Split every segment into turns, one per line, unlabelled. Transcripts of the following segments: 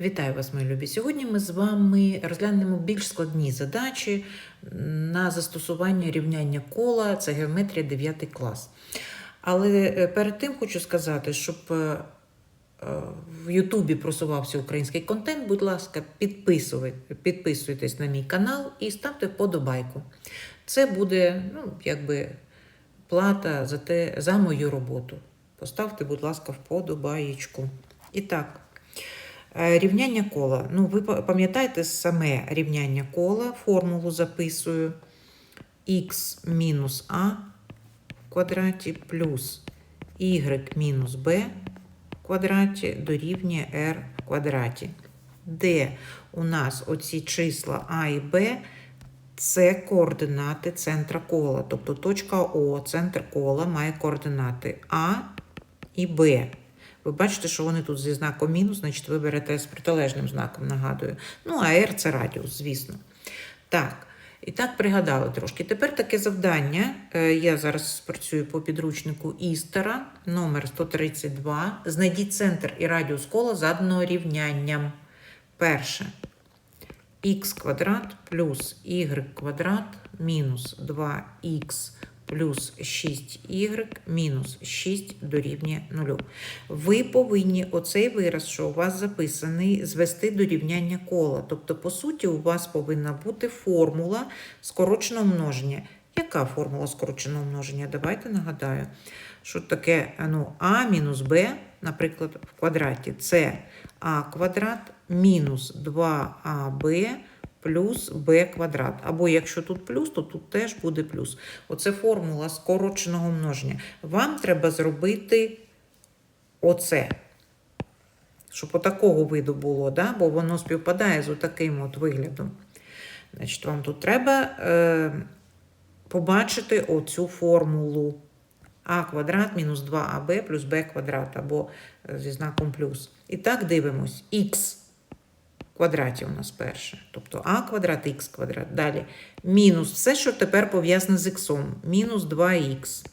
Вітаю вас, мої любі. Сьогодні ми з вами розглянемо більш складні задачі на застосування рівняння кола. Це геометрія 9 клас. Але е, перед тим хочу сказати, щоб е, е, в Ютубі просувався український контент, будь ласка, підписуйте- підписуйтесь на мій канал і ставте вподобайку. Це буде, ну, якби плата за, те, за мою роботу. Поставте, будь ласка, вподобаєчку. І так, рівняння кола. Ну, ви пам'ятаєте саме рівняння кола, формулу записую х мінус а в квадраті плюс y мінус b в квадраті дорівнює r в квадраті, де у нас оці числа а і b це координати центра кола. Тобто точка О, центр кола має координати А і Б. Ви бачите, що вони тут зі знаком мінус, значить ви берете з протилежним знаком, нагадую. Ну, а R це радіус, звісно. Так, і так пригадали трошки. Тепер таке завдання. Е, Я зараз працюю по підручнику Істера, номер 132. Знайдіть центр і радіус кола заданого рівнянням. Перше х квадрат плюс y квадрат мінус 2х плюс 6y мінус 6 дорівнює 0. Ви повинні оцей вираз, що у вас записаний, звести до рівняння кола. Тобто, по суті, у вас повинна бути формула скороченого множення. Яка формула скороченого множення? Давайте нагадаю, що таке ну, а мінус b, наприклад, в квадраті це а квадрат мінус 2аб плюс b квадрат. Або якщо тут плюс, то тут теж буде плюс. Оце формула скороченого множення. Вам треба зробити оце. Щоб отакого виду було, да? бо воно співпадає з отаким от виглядом. Значить, вам тут треба е, побачити оцю формулу а квадрат мінус 2аб плюс b квадрат, або е, зі знаком плюс. І так дивимось. х квадраті у нас перше. Тобто а квадрат, х квадрат. Далі мінус все, що тепер пов'язане з х. Мінус 2х.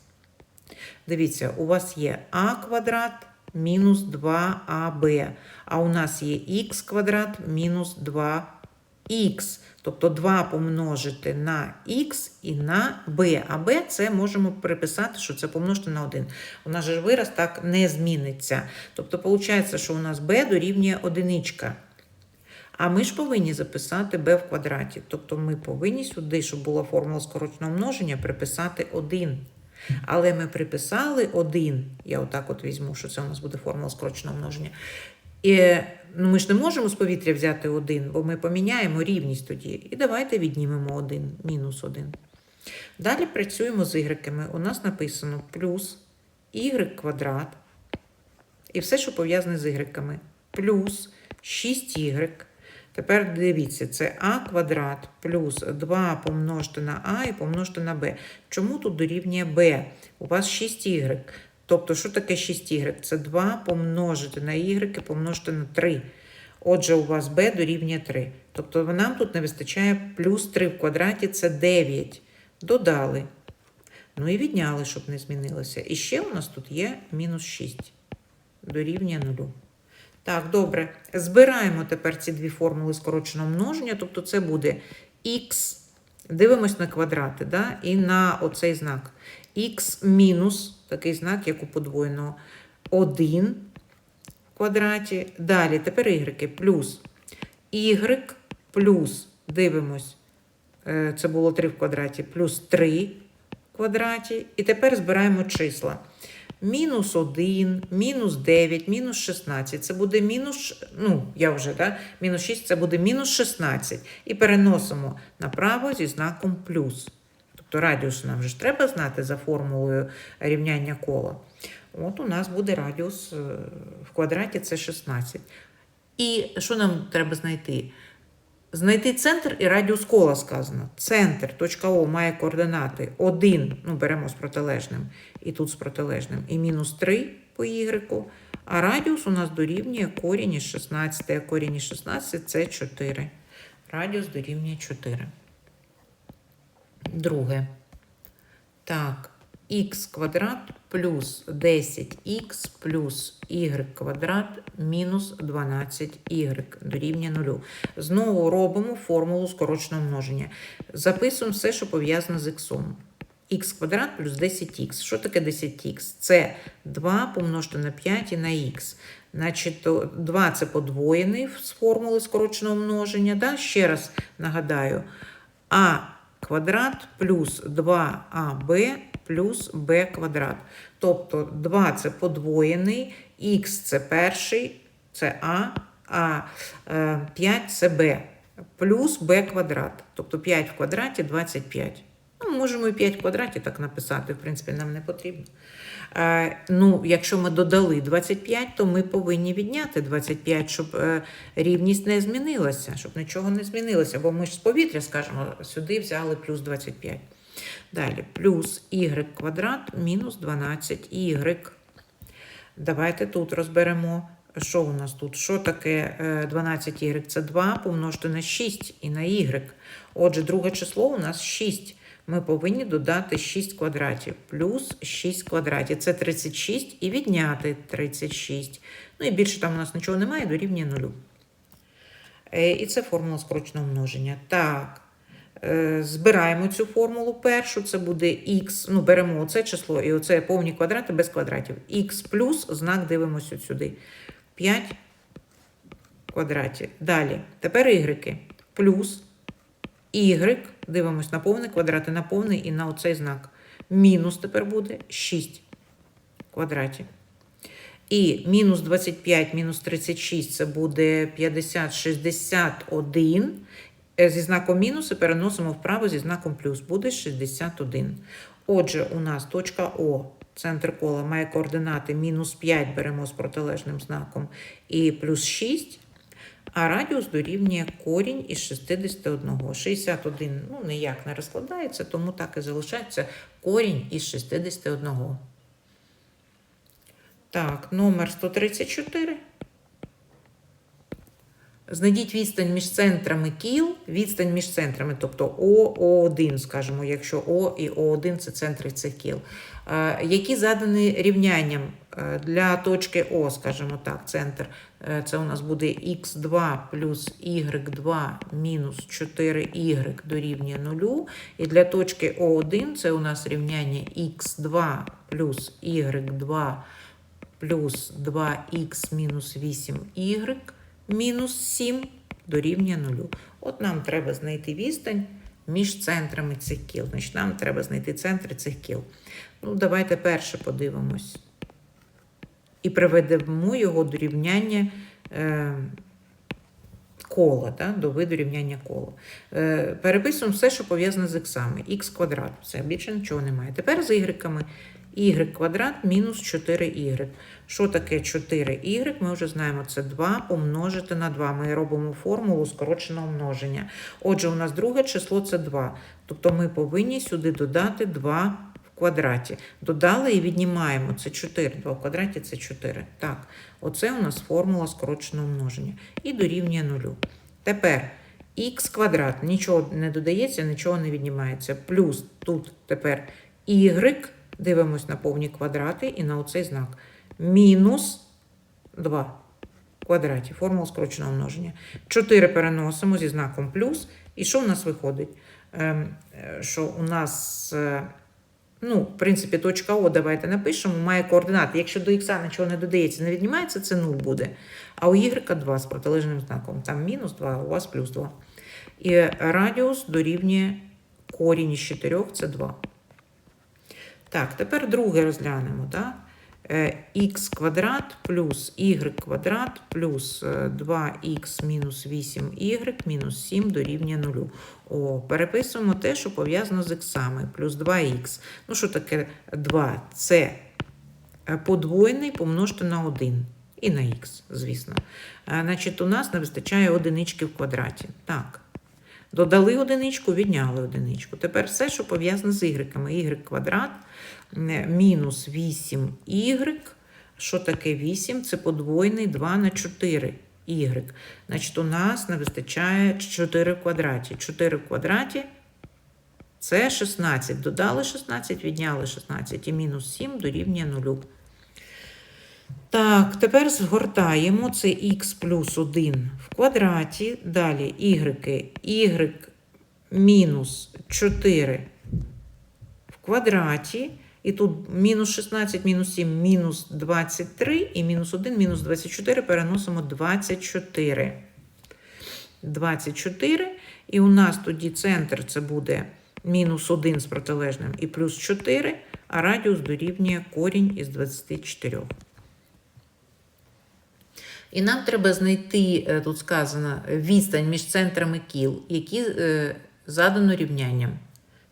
Дивіться, у вас є а квадрат мінус 2аб. А у нас є х квадрат мінус 2х. Тобто 2 помножити на х і на b. А b це можемо приписати, що це помножити на 1. У нас же вираз так не зміниться. Тобто, виходить, що у нас b дорівнює одиничка. А ми ж повинні записати b в квадраті. Тобто ми повинні сюди, щоб була формула скороченого множення, приписати 1. Але ми приписали 1. Я отак от візьму, що це у нас буде формула скороченого множення. І ну, ми ж не можемо з повітря взяти 1, бо ми поміняємо рівність тоді. І давайте віднімемо 1, мінус 1. Далі працюємо з ігреками. У нас написано плюс y квадрат. І все, що пов'язане з ігреками. Плюс 6y. Тепер дивіться, це а квадрат плюс 2 помножити на а і помножити на b. Чому тут дорівнює b? У вас 6y. Тобто, що таке 6y? Це 2 помножити на y і помножити на 3. Отже, у вас b дорівнює 3. Тобто нам тут не вистачає плюс 3 в квадраті це 9. Додали. Ну і відняли, щоб не змінилося. І ще у нас тут є мінус 6. Дорівнює 0. Так, добре. Збираємо тепер ці дві формули скороченого множення. Тобто це буде х. Дивимось на квадрати, да? і на оцей знак. х мінус, такий знак, як у подвоєного, 1 в квадраті. Далі, тепер y плюс y плюс, дивимось, е, це було 3 в квадраті, плюс 3 в квадраті. І тепер збираємо числа. Мінус 1, мінус 9, мінус 16. Це буде мінус, ну, я вже, да? мінус 6, це буде мінус 16. І переносимо направо зі знаком плюс. Тобто радіус нам вже треба знати за формулою рівняння кола. От у нас буде радіус е, в квадраті це 16. І що нам треба знайти? Знайти центр і радіус кола сказано. Центр, точка О, має координати 1, ну беремо з протилежним, і тут з протилежним, і мінус 3 по Y. А радіус у нас дорівнює корінь із 16, а корінь із 16 це 4. Радіус дорівнює 4. Друге. Так, х квадрат плюс 10х плюс y квадрат мінус 12y дорівнює 0. Знову робимо формулу скороченого множення. Записуємо все, що пов'язане з х. х квадрат плюс 10х. Що таке 10х? Це 2 помножити на 5 і на х. Значить, 2 це подвоєний з формули скороченого множення. Да? Ще раз нагадаю, а квадрат плюс 2аб плюс b квадрат. Тобто 2 це подвоєний, х це перший, це а, а е, 5 це b, плюс b квадрат. Тобто 5 в квадраті 25. Ну, можемо і 5 в квадраті так написати, в принципі, нам не потрібно. Е, ну, якщо ми додали 25, то ми повинні відняти 25, щоб е, рівність не змінилася, щоб нічого не змінилося. Бо ми ж з повітря, скажімо, сюди взяли плюс 25. Далі, плюс y квадрат мінус 12y. Давайте тут розберемо, що у нас тут. Що таке е, 12y? Це 2 помножити на 6 і на y. Отже, друге число у нас 6. Ми повинні додати 6 квадратів. Плюс 6 квадратів. Це 36 і відняти 36. Ну і більше там у нас нічого немає, дорівнює 0. Е, І це формула скороченого множення. Так. Е, Збираємо цю формулу першу, це буде х, ну беремо оце число і оце повні квадрати без квадратів. х плюс, знак дивимося сюди. 5 квадратів. Далі. Тепер y. Плюс y, дивимось на повний квадрат на повний і на оцей знак. Мінус тепер буде 6 квадратів. І мінус 25, мінус 36 це буде 50, 61. Е, Зі знаком мінус переносимо вправо зі знаком плюс. Буде 61. Отже, у нас точка О, центр кола, має координати мінус 5 беремо з протилежним знаком і плюс 6. А радіус дорівнює корінь із 61. 61 ну, ніяк не розкладається, тому так і залишається корінь із 61. Так, номер 134. Знайдіть відстань між центрами кіл, відстань між центрами, тобто О, О1, скажімо, якщо О і О1 це центри цих кіл. Е, які задані рівнянням е, для точки О, скажімо так, центр, е, це у нас буде х2 плюс y2 мінус 4y дорівнює 0. І для точки О1 це у нас рівняння х2 плюс y2 плюс 2х мінус 8y мінус 7 дорівнює 0. От нам треба знайти відстань між центрами цих кіл. Значить, нам треба знайти центри цих кіл. Ну, давайте перше подивимось. І приведемо його до рівняння е, кола, да, до виду рівняння кола. Е, переписуємо все, що пов'язане з іксами. х квадрат. Все, більше нічого немає. Тепер з ігреками y квадрат мінус 4y. Що таке 4y? Ми вже знаємо, це 2 помножити на 2. Ми робимо формулу скороченого множення. Отже, у нас друге число це 2. Тобто ми повинні сюди додати 2 в квадраті. Додали і віднімаємо. Це 4. 2 в квадраті це 4. Так, оце у нас формула скороченого множення. І дорівнює 0. Тепер х квадрат. Нічого не додається, нічого не віднімається. Плюс тут тепер y. Дивимось на повні квадрати і на оцей знак. Мінус 2 в квадраті. Формула скороченого множення. 4 переносимо зі знаком плюс. І що в нас виходить? Ем, е, що у нас, е, ну, в принципі, точка О, давайте напишемо, має координати. Якщо до х нічого не додається, не віднімається, це 0 буде. А у y 2 з протилежним знаком. Там мінус 2, а у вас плюс 2. І радіус дорівнює корінь із 4, це 2. Так, тепер друге розглянемо. Так? х квадрат плюс y квадрат плюс 2х мінус 8y мінус 7 дорівнює 0. О, переписуємо те, що пов'язано з іксами. Плюс 2х. Ну, що таке 2? Це подвоєний помножити на 1. І на х, звісно. Значить, у нас не вистачає одинички в квадраті. Так. Додали одиничку, відняли одиничку. Тепер все, що пов'язане з ігреками. y квадрат мінус 8y. Що таке 8? Це подвоєний 2 на 4 y. Значить, у нас не вистачає 4 в квадраті. 4 в квадраті Це 16. Додали 16, відняли 16 і мінус 7 дорівнює 0. Так, тепер згортаємо це х плюс 1 в квадраті. Далі y, y мінус 4 в квадраті. І тут мінус 16, мінус 7, мінус 23 і мінус 1, мінус 24 переносимо 24. 24. І у нас тоді центр це буде мінус 1 з протилежним і плюс 4, а радіус дорівнює корінь із 24. І нам треба знайти, е, тут сказано, відстань між центрами кіл, які е, задано рівнянням.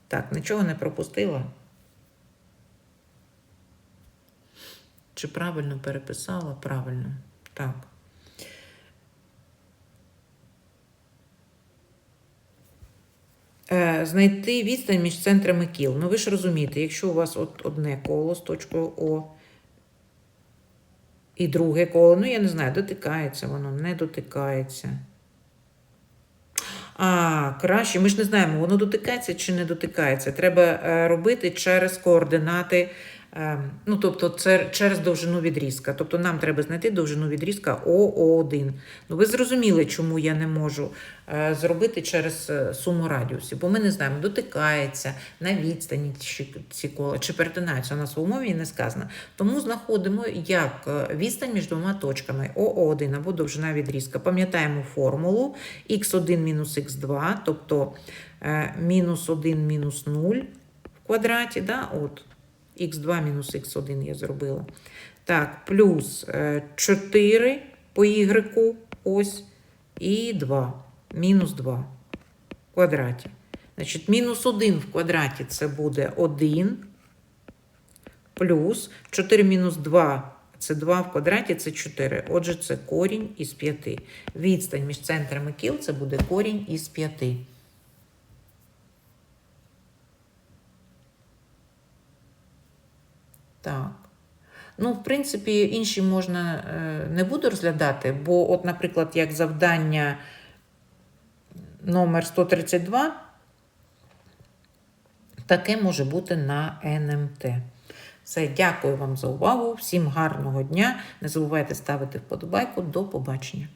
Так, нічого не пропустила. Чи правильно переписала? Правильно. Так. Е, Знайти відстань між центрами кіл. Ну, ви ж розумієте, якщо у вас от одне коло з точкою О і друге коло, ну я не знаю, дотикається воно, не дотикається. А, краще, ми ж не знаємо, воно дотикається чи не дотикається. Треба е, робити через координати, ну, тобто це через довжину відрізка. Тобто нам треба знайти довжину відрізка ОО1. Ну, ви зрозуміли, чому я не можу е, зробити через е, суму радіусів, бо ми не знаємо, дотикається на відстані ці кола, чи перетинаються. У нас в умові не сказано. Тому знаходимо як е, відстань між двома точками ОО1 або довжина відрізка. Пам'ятаємо формулу х1 мінус х2, тобто мінус 1 мінус 0 в квадраті. Да? От, х2 мінус х1 я зробила. Так, плюс е, 4 по y, ось, і 2, мінус 2 в квадраті. Значить, мінус 1 в квадраті це буде 1, плюс 4 мінус 2 це 2 в квадраті, це 4. Отже, це корінь із 5. Відстань між центрами кіл це буде корінь із 5. Так. Ну, в принципі, інші можна е, не буду розглядати, бо, от, наприклад, як завдання номер 132, таке може бути на НМТ. Все, дякую вам за увагу. Всім гарного дня. Не забувайте ставити вподобайку. До побачення.